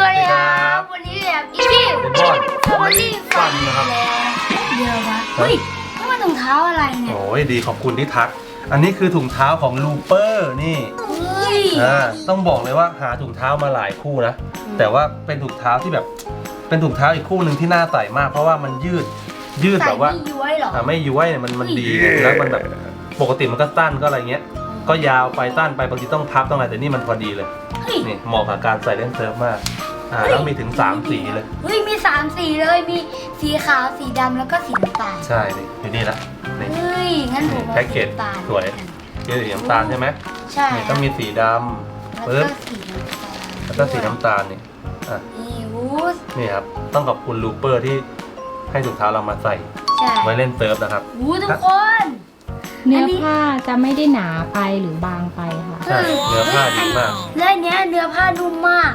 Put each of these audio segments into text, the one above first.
สวัสดีครับ วันนี้แบบอีคิวเป็นบอลสวัสดีฟันนะครับแล้วเดี๋ยววะเฮ้ยนี่มันถุงเท้าอะไรเนี่ยโอ้ยดีขอบคุณที่ทัก อันนี้คือถุงเท้าของลูเปอร์นี่เฮ้ยอ่าต้องบอกเลยว่าหาถุงเท้ามาหลายคู่นะ แต่ว่าเป็นถุงเท้าที่แบบเป็นถุงเท้าอีกคู่หนึ่งที่น่าใส่มาก เพราะว่ามันยืดยืดใส่แบบว่าไม่ย้วยเหรออ่าไม่ย้วยเนี่ยมันมันดีแล้วมันแบบปกติมันก็สั้นก็อะไรเงี้ย ก็ยาวไปสั้นไปบางทีต้องพับต้องอะไรแต่นี่มันพอดีเลย เฮ้ยนี่เหมาะกับการใส่เล่นเซิร์ฟมาก อ่าแล้วมีถึงสามสีเลย เฮ้ยมีสามสีเลยมีสีขาวสีดำแล้วก็สีน้ำตาลใช่นี่อยู่นี่ละนี่ เฮ้ยงั้นผมเอาแพ็กเกจสีน้ำตาลสวยยืดสีน้ำตาลใช่ไหมใช่นี่ก็มีสีดำแล้วปึ๊บก็สีน้ำตาลแล้วก็สีน้ำตาลนี่อะนี่วูสนี่ครับต้องขอบคุณลูเปอร์ที่ให้ถุงเท้าเรามาใส่ใช่ไว้เล่นเซิร์ฟนะครับ วูทุกคน เนื้อัอนนี้ผ้าจะไม่ได้หนาไปหรือ บางไปค่ะ ใช่เนื้อผ้าดีมาก และอันเนี้ยเนื้อผ้านุ่มมาก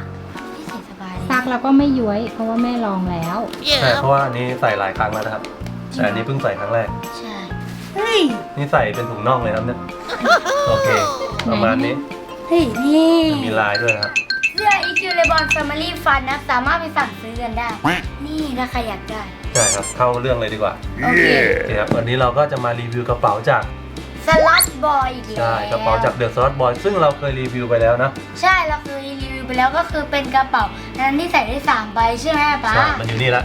ซักแล้วก็ไม่ย้วย เพราะว่าแม่ลองแล้วใช่เพราะว่าอันนี้ใส่หลายครั้งแล้วนะครับ แต่อันนี้เพิ่งใส่ครั้งแรก ใช่เฮ้ย นี่ใส่เป็นถุงน่องเลยครับเนี่ย โอเค ประมาณนี้ เฮ้ย นี่มีลายด้วยนะครับ เสื้อ EQ l e b o n Family Fun นะ สามารถไปสั่งซื้อกันได้ นี่ถ้าใครอยากได้ ใช่ครับ เข้าเรื่องเลยดีกว่า โอเค โอเคครับ วันนี้เราก็จะมารีวิวกระเป๋าจาก สลัดบอยอีกแล้วใช่ กระเป๋าจากเดอะสล็อตบอย ซึ่งเราเคยรีวิวไปแล้วนะ ใช่ เราเคยรีวิว ไปแล้วก็คือเป็นกระเป๋านั้นที่ใส่ได้สามใบใช่ไหมป๊าใช่มันอยู่นี่ละ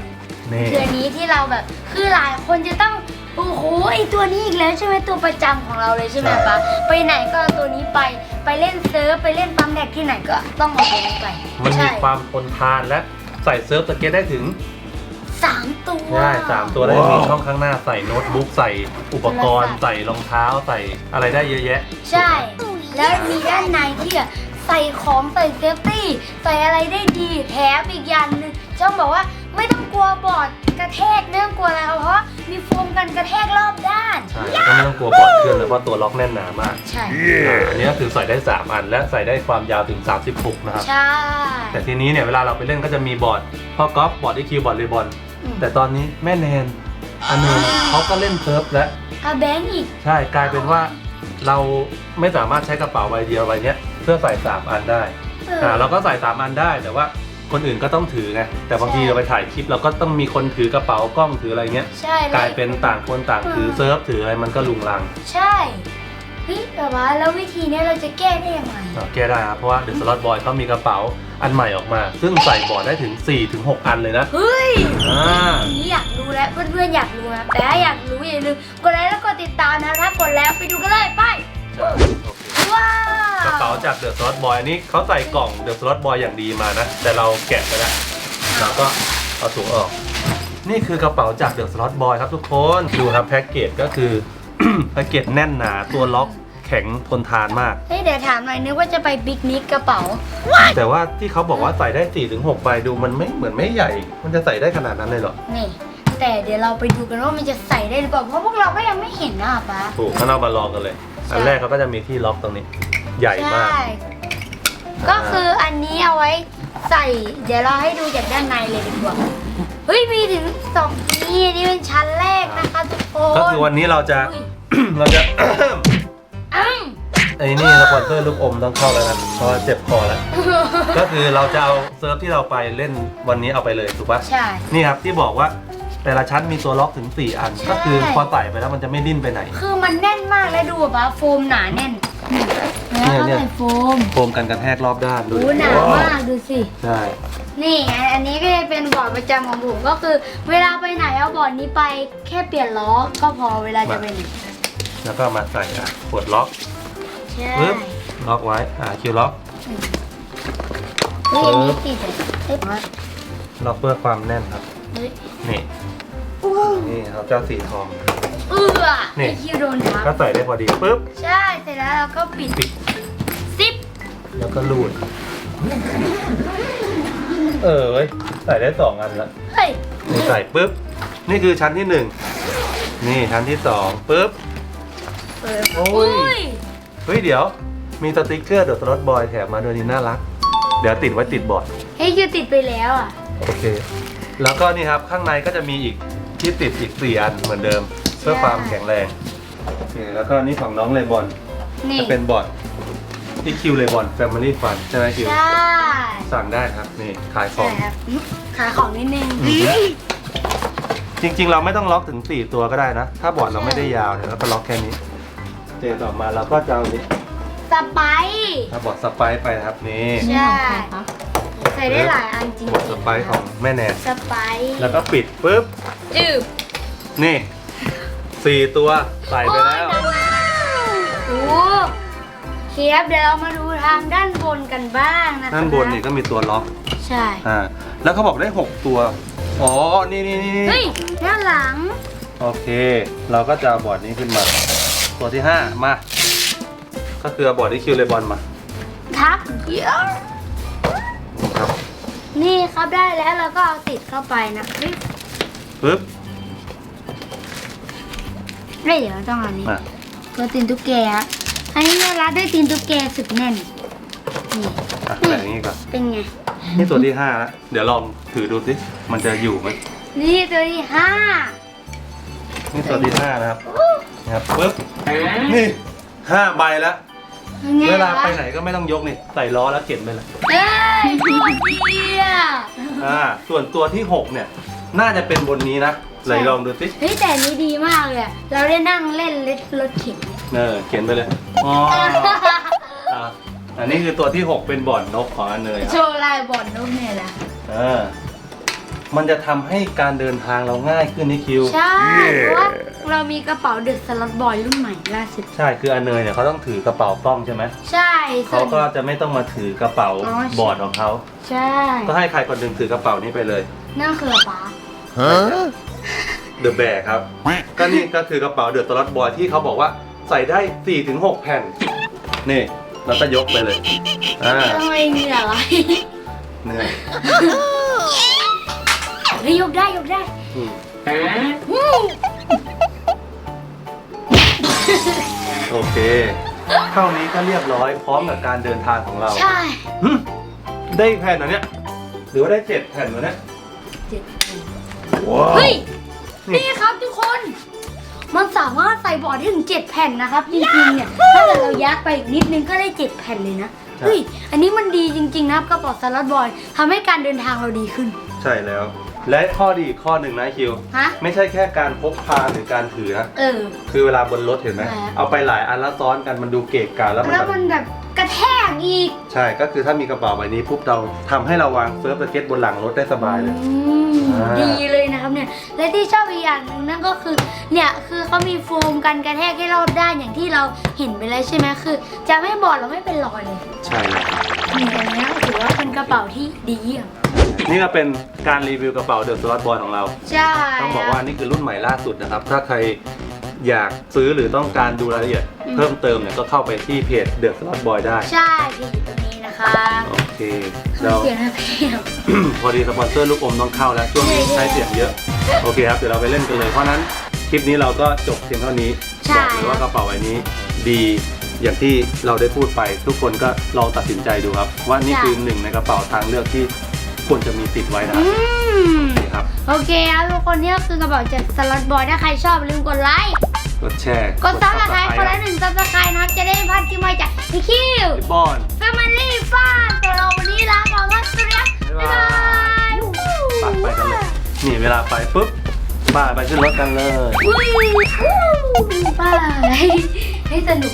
นี่คืออันนี้ที่เราแบบคือหลายคนจะต้องโอ้โหไอตัวนี้อีกแล้วใช่ไหมตัวประจำของเราเลยใช่ไหมใช่ป๊าไปไหนก็เอาตัวนี้ไปไปเล่นเซิร์ฟไปเล่นปั๊มแดกที่ไหนก็ต้องเอาตัวนี้ไปมันมีใช่ความทนทานและใส่เซิร์ฟสเก็ตได้ถึงสามตัวใช่สามตัวได้มีช่องข้างหน้าใส่โน้ตบุ๊กใส่อุปกรณ์โทรศัพท์ใส่รองเท้าใส่อะไรได้เยอะแยะ ใช่ แล้วมีด้านในที่อะ ใส่ของใส่เซฟตี้ใส่อะไรได้ดีแถมอีกอย่างหนึงช่องบอกว่าไม่ต้องกลัวบอร์ดกระแทกไม่ต้องกลัวอะไรเพราะว่ามีโฟมกันกระแทกรอบด้าน ใช่แล้วก็ไม่ต้องกลัวบอร์ดเคลื่อนเลยเพราะตัวล็อกแน่นหนามากใช่ อ่าอันนี้ก็คือใส่ได้ 3 อัน และใส่ได้ความยาวถึง 36 นะครับ ใช่ แต่ทีนี้เนี่ยเวลาเราไปเล่นก็จะมีบอร์ดพ่อกอล์ฟบอร์ดอีคิวบอร์ดเรบอลอืม แต่ตอนนี้แม่แนนอันนึงเขาก็เล่นเซิร์ฟและเอาแบงค์อีก ใช่กลายเป็นว่าเราไม่สามารถใช้กระเป๋าใบเดียวใบเนี้ย เพื่อใส่3อันได้เอออ่าเราก็ใส่3อันได้ แต่ว่าคนอื่นก็ต้องถือไงแต่บางทีใช่เราไปถ่ายคลิปเราก็ต้องมีคนถือกระเป๋ากล้องถืออะไรเงี้ยใช่กลายเป็นต่างคนต่างถือเซิร์ฟถืออะไรมันก็ลุงลัง ใช่เฮ้ยแต่ว่าแล้ววิธีเนี้ยเราจะแก้ได้ยังไงอ่าแก้ได้ครับเพราะว่าเดอะสล็อตบอยเขามีกระเป๋าอันใหม่ออกมา ซึ่งใส่บอร์ดได้ถึง 4-6อันเลยนะ เฮ้ยอ่าทีนี้อยากรู้แล้วเพื่อนๆอยากรู้นะแต่ถ้าอยากรู้อย่าลืมกดไลค์แล้วกดติดตามนะถ้ากดแล้วไปดูกันเลยไป ใช่โอเคว้าวกระเป๋าจากเดอะสล็อตบอยอันนี้เขาใส่กล่องเดอะสล็อตบอยอย่างดีมานะ แต่เราแกะไปแล้วเราก็เอาถุงออก นี่คือกระเป๋าจากเดอะสล็อตบอยครับทุกคนดูครับแพ็กเกจก็คือ แพ็กเกจแน่นหนาตัวล็อกแข็งทนทานมาก เฮ้ยเดี๋ยวถามหน่อยนึกว่าจะไปปิกนิกกระเป๋า แต่ว่าที่เขาบอกว่าใส่ได้4-6ใบดูมันไม่เหมือนไม่ใหญ่ มันจะใส่ได้ขนาดนั้นเลยเหรอนี่ แต่เดี๋ยวเราไปดูกันว่ามันจะใส่ได้หรือเปล่าเพราะพวกเราก็ยังไม่เห็นนะป้าถูกงั้นเรามาลองกันเลย อันแรกเขาก็จะมีที่ล็อกตรงนี้ ใหญ่มาก ใช่ก็คืออันนี้เอาไว้ใส่ เดี๋ยวเราให้ดูจากด้านในเลยดีกว่า เฮ้ยมีถึงสองนี่อันนี่เป็นชั้นแรกนะคะทุกคนก็คือวันนี้เราจะอุ้ยเราจะอ้าวไอ้นี่สปอนเซอร์ลูกอมต้องเข้าแล้วนะเพราะว่าเจ็บคอแล้ว ก็คือเราจะเอาเซิร์ฟที่เราไปเล่นวันนี้เอาไปเลยถูกปะใช่ นี่ครับที่บอกว่า แต่ละชั้นมีตัวล็อกถึง 4 อันใช่ก็คือพอใส่ไปแล้วมันจะไม่ดิ้นไปไหน คือมันแน่นมากแล้วดูแบบว่าโฟมหนาแน่นเนี่แล้วยเนี่ย ก็ใส่โฟมโฟมกันกระแทกรอบด้านดูโอ้ดิหนามากดูสิ ใช่นี่ไงอันนี้ก็จะเป็นบอร์ดประจำของผมก็คือ เวลาไปไหนเอาบอร์ดนี้ไปแค่เปลี่ยนล้อก็พอเวลาจะไปไหนแล้วก็มาใส่อะกดล็อกใช่ปึ๊บล็อกไว้อ่าคิวล็อกเฮ้ยอันนี้ติดเลยเฮ้ยล็อกเพื่อความแน่นครับ เฮ้ยนี่อู้นี่ครับเจ้าสีทอง เอื้อนี่ไอคิวโดนทับก็ใส่ได้พอดีปึ๊บใช่เสร็จแล้วเราก็ปิดปิดซิปแล้วก็รูด เออเว้ยใส่ได้สองอันละเฮ้ยนี่ใส่ปุ๊บนี่คือชั้นที่หนึ่งนี่ชั้นที่สองปุ๊บเปิดโอ้ยอุ้ยเฮ้ยเดี๋ยว มีสติกเกอร์เดอะสล็อตบอยแถมมาด้วยนี่น่ารัก เดี๋ยวติดไว้ติดบอร์ดเฮ้ยคิวติดไปแล้วอะโอเค แล้วก็นี่ครับข้างในก็จะมีอีกที่ติดอีกสี่อันเหมือนเดิม เพื่อความแข็งแรงโอเคแล้วก็นี่ของน้องเลบอนนี่จะเป็นบอร์ดที่คิวเลยบอลแฟมิลี่ฟันใช่ไหมคิวใช่สั่งได้ครับนี่ขายขอใช่งครับขายของนิดนึงอืมจริงๆ เราไม่ต้องล็อกถึง 4 ตัวก็ได้นะ ถ้าบอร์ดเราไม่ได้ยาวเนี่ยเราก็ล็อกแค่นี้เจต่อมาเราก็จะเอานี้สไปซ์ถ้าบอร์ดสไปซ์ไปนะครับนี่นี่ของใครคะใส่ได้หลายอันจริงบอร์ดสไปซ์ของแม่แนนสไปซ์แล้วก็ปิดปุ๊บจืบนี่สี่ตัวใส่ไปแล้วโอ้เคฟเดี๋ยวเรามาดูทางด้านบนกันบ้างนะคะด้านบนนี่ก็มีตัวล็อกใช่อ่าแล้วเขาบอกได้6ตัวอ๋อนี่นี่นี่เฮ้ยด้านหลังโอเค เราก็จะเอาบอร์ดนี้ขึ้นมา ตัวที่5มา ก็คือเอาบอร์ดที่คิวเลยบอลมา ทักเยอะ ครับนี่ครับได้แล้วเราก็เอาติดเข้าไปนะครับปึ๊บเฮ้ยเดี๋ยวเราต้องเอาอันนี้มาตัวตีนตุ๊กแกครับอันนี้เนี่ยรัดด้วยตีนตุ๊กแกสุดแน่นนี่อะแบบนี้ก่อนเป็นไง นี่ตัวที่5แล้วเดี๋ยวลองถือดูสิมันจะอยู่ไหมนี่ตัวที่ห้านี่ตัวที่5นะครับนะครับปึ๊บนี่ห้าใบแล้ว เป็นไงเวลาคะไปไหนก็ไม่ต้องยกนี่ใส่ล้อแล้วเข็นไปเลยเฮ้ย โคตรดีอะอ่าส่วนตัวที่6เนี่ย น่าจะเป็นบนนี้นะไหนลองดูสิเฮ้ยแต่อันนี้ดีมากเลยอะเราได้นั่งเล่นรถเข็นเออเขียนไปเลยอ๋ออะอันนี้คือตัวที่6เป็นบ่อนนกของอันเนยคโชรับว์ลายบอลนกเนี่ยแหละเออมันจะทำให้การเดินทางเราง่ายขึ้นนี่คิว ใช่เพราะว่า เรามีกระเป๋าเดอะสล็อตบอยรุ่นใหม่ล่าสุด ใช่คืออันเนยเนี่ยเขาต้องถือกระเป๋ากล้องใช่ไหมใช่ส่เขาวน ก็จะไม่ต้องมาถือกระเป๋าอ๋อใช่บอร์ดของเขาใช่ ก็ให้ใครคนหนึ่งถือกระเป๋านี้ไปเลย นั่นคือป๊าเดอะแบกครับ ก็นี่ก็คือกระเป๋าเดอะตลอดบอยที่เขาบอกว่าใส่ได้ 4-6 แผ่น นี่แล้วก็ยกไปเลย อ่าทำไมเหนื่อยไหลเหนื่อยเฮ้ยยกได้ยกได้อืมอืม โอเค เท่านี้ก็เรียบร้อยพร้อมกับการเดินทางของเรา ใช่หึได้อีกแผ่นเหรอเนี่ย หรือว่าได้เจ็ดแผ่นเหรอเนี่ยเจ็ดว้าว เฮ้ยนี่นี่ครับทุกคน มันสามารถใส่บอร์ดได้ถึงเจ็ดแผ่นนะครับจริงๆเนี่ยถ้าเกิดเรายัดไปอีกนิดนึงก็ได้เจ็ดแผ่นเลยนะเฮ้ยอันนี้มันดีจริงๆนะครับกระเป๋าสลัดบอยทำให้การเดินทางเราดีขึ้น ใช่แล้ว และข้อดีอีกข้อหนึ่งนะคิว ฮะ ไม่ใช่แค่การพกพาหรือการถือนะ เออ คือเวลาบนรถเห็นไหม ใช่ เอาไปหลายอันแล้วซ้อนกันมันดูเกะกะแล้วมันแล้วแบบมันแบบกระแทกอีกใช่ ก็คือถ้ามีกระเป๋าใบนี้ปุ๊บเราทำให้เราวางเซิร์ฟสเก็ตบนหลังรถได้สบายเลย อืมอ่า ดีเลยนะครับเนี่ย และที่ชอบอีกอย่างหนึ่งนั่นก็คือ เนี่ยคือเขามีโฟมกันกระแทกให้รอบด้านอย่างที่เราเห็นไปแล้วใช่ไหมคือ จะไม่บอดเราไม่เป็นรอยเลยใช่แล้วนี่อันเนี้ยถือว่าเป็นกระเป๋าที่ดีเยี่ยม นี่ก็เป็นการรีวิวกระเป๋าเดอะสล็อตบอลของเรา ใช่ต้องบอกว่านี่คือรุ่นใหม่ล่าสุดนะครับ ถ้าใครอยากซื้อหรือต้องการดูรายละเอียดเพิ่มเติมเนี่ยก็เข้าไปที่เพจเดอะสล็อตบอยได้ ใช่ที่อยู่ตรงนี้นะคะโอเคเราเสียงนะพี่พอดีสปอนเซอร์ลูกอมต้องเข้าแล้วช่วงนี้ใช้เสียงเยอะ โอเคครับเดี๋ยวเราไปเล่นกันเลยเพราะฉะนั้นคลิปนี้เราก็จบเพียงเท่านี้ใช่ บอกเลยว่ากระเป๋าใบนี้ดีอย่างที่เราได้พูดไป ทุกคนก็ลองตัดสินใจดูครับ ว่านี่คือหนึ่งในกระเป๋าทางเลือกที่ ควรจะมีติดไว้นะคอืรับมโอเคครับ โอเคครับทุกคนเนี่ยคือกระเป๋าจากสล็อตบอยถ้าใครชอบอย่าลืมกดไลค์กดแชร์ กดซับสไครต์ Subscribe คนละหนึ่งซับสไครต์นะครับจะได้ไม่พลาดคลิปใหม่จากพี่คิวพี่บอลแฟมิลี่ฟ้าตัวเราวันนี้ลาก่อนครับสวัสดีครับบ๊ายบายไปไปกันเลยนี่เวลาไปปุ๊บป้าไปขึ้นรถกันเลยอุ้ยวู้บายให้สนุก